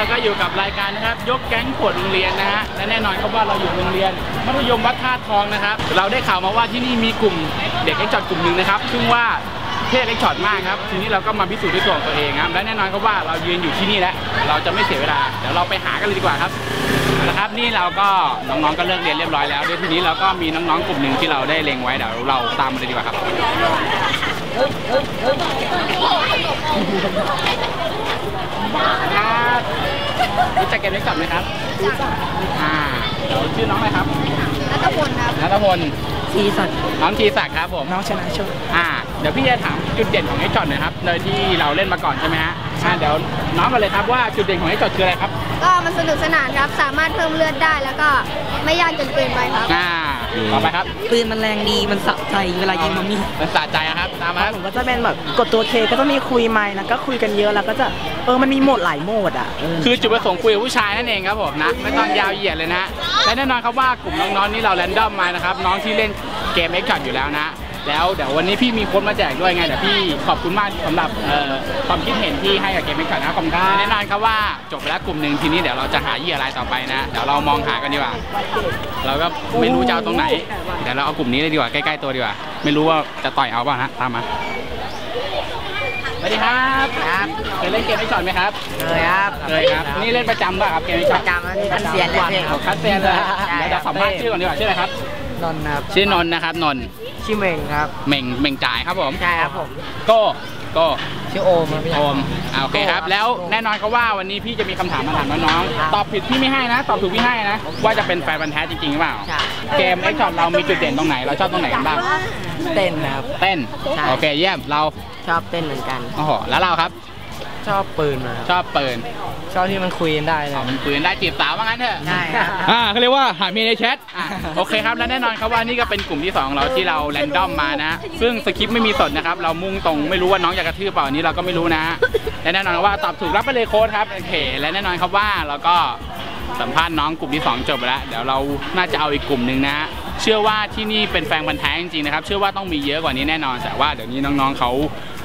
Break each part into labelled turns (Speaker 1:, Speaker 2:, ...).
Speaker 1: เราก็อยู่กับรายการนะครับ ยกแก๊งขวดโรงเรียนนะฮะและแน่นอนครับว่าเราอยู่โรงเรียนมัธยมวัดท่าทองนะครับ เราได้ข่าวมาว่าที่นี่มีกลุ่มเด็กเอ็กจอดกลุ่มหนึ่งนะครับซึ่งว่าเท่เอ็กซ์ช็อตมากครับทีนี้เราก็มาพิสูจน์ด้วยตัวของตัวเองครับและแน่นอนครับว่าเรายืนอยู่ที่นี่แล้วเราจะไม่เสียเวลาเดี๋ยวเราไปหากันเลยดีกว่าครับนะครับนี่เราก็น้องๆก็เลิกเรียนเรียบร้อยแล้วด้วยทีนี้เราก็มีน้องๆกลุ่มหนึ่งที่เราได้เล็งไว้เดี๋ยวเราตามมาเลยดีกว่าครับ รู้จักเกมนี้ก่อนไหมครับรู้จักอ่าเดี๋ยวชื่อน้องอะไรครับ
Speaker 2: รัตพลครับ
Speaker 1: นัทพล
Speaker 3: ทีสัตว์
Speaker 1: น้องทีศักดิ์ครับผม
Speaker 3: น้องชนะโชค
Speaker 1: อ่าเดี๋ยวพี่จะถามจุดเด่นของไอ้จอดหน่อยครับโดยที่เราเล่นมาก่อนใช่ไหมฮะอ่าเดี๋ยวน้องกันเลยครับว่าจุดเด่นของไอ้จอดคืออะไรครับ
Speaker 2: ก็มันสนุกสนานครับสามารถเพิ่มเลือดได้แล้วก็ไม่ยากจนเกินไปครับ
Speaker 1: อ่า ต่อไปครับ
Speaker 3: ปืนมันแรงดีมันสะใจเวลายิงมันมี
Speaker 1: เป็นสะใจนะครับตามมาครับ
Speaker 4: ผมก็จะเป็นแบบกดตัวเคก็จะมีคุยไมค์แล้วก็คุยกันเยอะแล้วก็จะเออมันมีโหมดหลายโหมดอะเออ
Speaker 1: คือจุดประสงค์คุยกับผู้ชายนั่นเองครับผมนะไม่ต้องยาวเหยียดเลยนะฮะและแน่นอนครับว่ากลุ่มน้องๆนี่เราแรนดอมมานะครับน้องที่เล่นเกมเอ็กช็อตอยู่แล้วนะ แล้วเดี๋ยววันนี้พี่มีโค้ดมาแจกด้วยไงเดี๋ยวพี่ขอบคุณมากสำหรับเอ่อความคิดเห็นที่ให้กับเกมเอ็กช็อตนะครับขอบคุณครับแน่นอนครับว่าจบไปแล้วกลุ่มหนึ่งทีนี้เดี๋ยวเราจะหาเหยื่อรายต่อไปนะเดี๋ยวเรามองหากันดีกว่า เราก็ไม่รู้จะเอาตรงไหนเดี๋ยวเราเอากลุ่มนี้เลยดีกว่าใกล้ๆตัวดีกว่า ไม่รู้ว่าจะต่อยเอาเปล่านะตามมาสวัสดีครับครับเคยเล่นเกมเอ็กช็อตไหมครับ
Speaker 4: เลยครับ
Speaker 1: เคยครับ นี่เล่นประจำป่ะครับเกมนี้
Speaker 4: ประจำแล้วนี่คันเซียนเลยพี่
Speaker 1: คัสเซียนเลย
Speaker 4: ใช่
Speaker 1: เดี๋ยวจะสัมภาษณ์ชื่อก่อนดีกว่าชื่ออะไรครับ
Speaker 4: นนท์ครับ
Speaker 1: ชื่อนนท์นะครับนนท์
Speaker 4: ชื่อเมงครับ
Speaker 1: เหม่งเหม่งจ่ายครับผม
Speaker 4: ใช่ครับผม
Speaker 1: โก้โก้
Speaker 4: ชื่อโอมครับพี่
Speaker 1: โอมอ่าโอเคครับ แล้วแน่นอนครับว่าวันนี้พี่จะมีคำถามมาถามน้องๆตอบผิดพี่ไม่ให้นะ ตอบถูกพี่ให้นะ ว่าจะเป็นแฟนพันธ์แท้จริงๆหรือเปล่า
Speaker 4: ใช่
Speaker 1: เกมเอ็กช็อตเรามีจุดเด่นตรงไหนเราชอบตรงไหนกันบ้าง
Speaker 4: เต้นนะครับ
Speaker 1: เต้น
Speaker 4: ใช่
Speaker 1: โอเคเยี่ยมเรา
Speaker 4: ชอบเต้นเหมือนกัน
Speaker 1: โอ้โหแล้วเราครับ
Speaker 4: ชอบปืนมาครับ
Speaker 1: ชอบปืน
Speaker 4: ชอบที่มันคุยกันได้เล
Speaker 1: ขอยงปืนได้จีบสาวว่างั้นเถอะ
Speaker 4: ใช่ครับ
Speaker 1: อ่าเขาเรียกว่าหามีในแชท อ่าโอเคครับและแน่นอนครับว่านี่ก็เป็นกลุ่มที่สองของเราที่เราแรนดอมมานะ ซึ่งสคริปต์ไม่มีสดนะครับ เรามุ่งตรงไม่รู้ว่าน้องจะกระทืบเปล่าอันนี้เราก็ไม่รู้นะและแน่นอนว่าตอบถูกรับไปเลยโค้ดครับโอเค และแน่นอนครับว่าเราก็สัมภาษณ์น้องกลุ่มที่สองจบไปแล้วเดี๋ยวเราน่าจะเอาอีกกลุ่มหนึ่งนะฮะเชื่อว่าที่นี่เป็นแฟนพันธ์แท้จริงๆนะครับเชื่อว่าต้องมีเยอะกว่านี้แน่นอนแต่ว่าเดี๋ยวนี้น้องๆเขา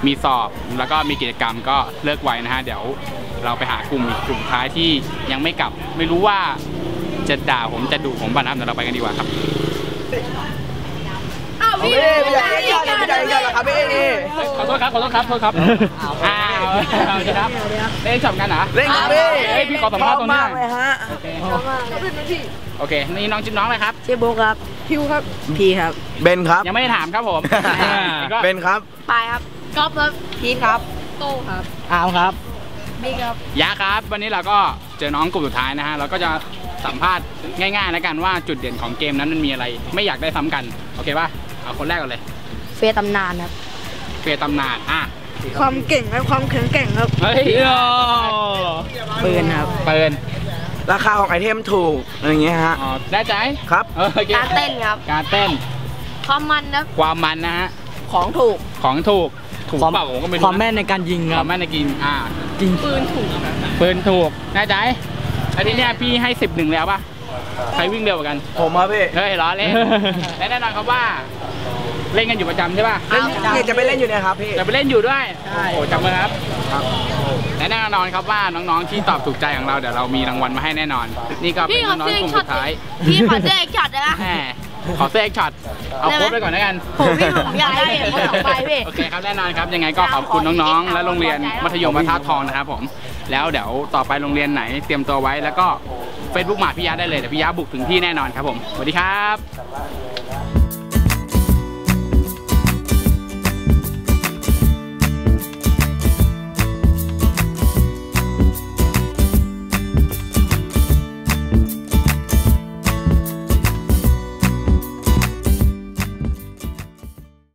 Speaker 1: มีสอบแล้วก็มีกิจกรรมก็เลิกไว้นะฮะ เดี๋ยวเราไปหากลุ่มกลุ่มท้ายที่ยังไม่กลับ ไม่รู้ว่าจะด่าผมจะดุผมบ้านะครับเดี๋ยวเราไปกันดีกว่าครับเอา
Speaker 4: พี่ไม่อยากเล่นยอดไม่อยากเล่นยอดหรอครับพี่นี่
Speaker 1: ขอโทษครับขอโทษครับโทษครับอ้าวเอาเถอะครับเล่นจบกันเหรอ
Speaker 4: เล่นครับพี่
Speaker 1: เฮ้ยพี่ขอสัมภาษณ์ตรงนี้
Speaker 4: มากเลยฮะ
Speaker 1: โอเคนี่น้องชื่อน้องอะไรครับเชื่
Speaker 4: อบุ๊กครับพิวครับพีครับ
Speaker 5: เบนครับ
Speaker 1: ยังไม่ได้ถามครับผม
Speaker 5: เบนครับ
Speaker 2: ปายครับ ก๊อฟครับ
Speaker 4: พีทครับ
Speaker 2: โต้ครับ
Speaker 4: อาวครับ
Speaker 2: บิ๊กครับ
Speaker 1: ยะครับ วันนี้เราก็เจอน้องกลุ่มสุดท้ายนะฮะเราก็จะสัมภาษณ์ง่ายๆแล้วกันว่าจุดเด่นของเกมนั้นมันมีอะไร ไม่อยากได้ซ้ำกัน โอเคป่ะเอาคนแรกก่อนเลย
Speaker 2: เฟตำนานครับ
Speaker 1: เฟยตำนานอะ
Speaker 4: ความเก่งและความแข็งแกร่งครับ
Speaker 1: เฮ้ย
Speaker 4: ปืนครับ
Speaker 1: เปิด
Speaker 5: ราคาของไอเทมถูกอะไรอย่างเงี้ยฮะ
Speaker 1: อ๋อได้ใจ
Speaker 5: ครับ
Speaker 1: เออโอค
Speaker 2: การเต้นครับ
Speaker 1: การเต้น
Speaker 2: ความมันครับ
Speaker 1: ความมันนะฮะ
Speaker 4: ของถูก
Speaker 1: ของถูก ถูกเปล่าผมก็ไม่รู้
Speaker 3: ความแม่นในการยิง
Speaker 1: ค
Speaker 3: ครั
Speaker 1: วา
Speaker 3: บ
Speaker 1: มแม่นในกินอ่า
Speaker 3: ยิง
Speaker 1: ปืนถูกแน่ใจอันนี้เนี่ยพี่ให้สิบหนึ่งแล้วป่ะใครวิ่งเร็วกว่ากัน
Speaker 5: ผมครับพี่
Speaker 1: เฮ้ยล้อเล่นและแน่นอนครับว่า เล่นกันอยู่ประจำใช่ป่ะ
Speaker 5: เล่นเนี่ยจะไปเล่นอยู่เนี่ยครับพี่
Speaker 1: จะไปเล่นอยู่ด้วยโอ้โหจับมือครับและแน่นอนครับว่าน้องๆที่ตอบถูกใจของเราเดี๋ยวเรามีรางวัลมาให้แน่นอน นี่ก็เป็นน้องๆกลุ่มสุดท้าย
Speaker 2: พี่ขอเสื้อเอ็กช็อตได้ไหม
Speaker 1: แหมขอเสื้อเอ็กช็อต เอาโค้ดไปก่อนแล้วกัน
Speaker 2: ผมพี่ผมอยากได้อย่างนั้นสองใบพี่
Speaker 1: โอเคครับแน่นอนครับยังไงก็ขอบคุณน้องๆ และโรงเรียนมัธยมวัดท่าทองนะครับผมแล้วเดี๋ยวต่อไปโรงเรียนไหนเตรียมตัวไว้แล้วก็ Facebook มาพี่ยาได้เลยเดี๋ยวพี่ยาบุกถึงที่แน่นอนครับผมสวัสดีครับ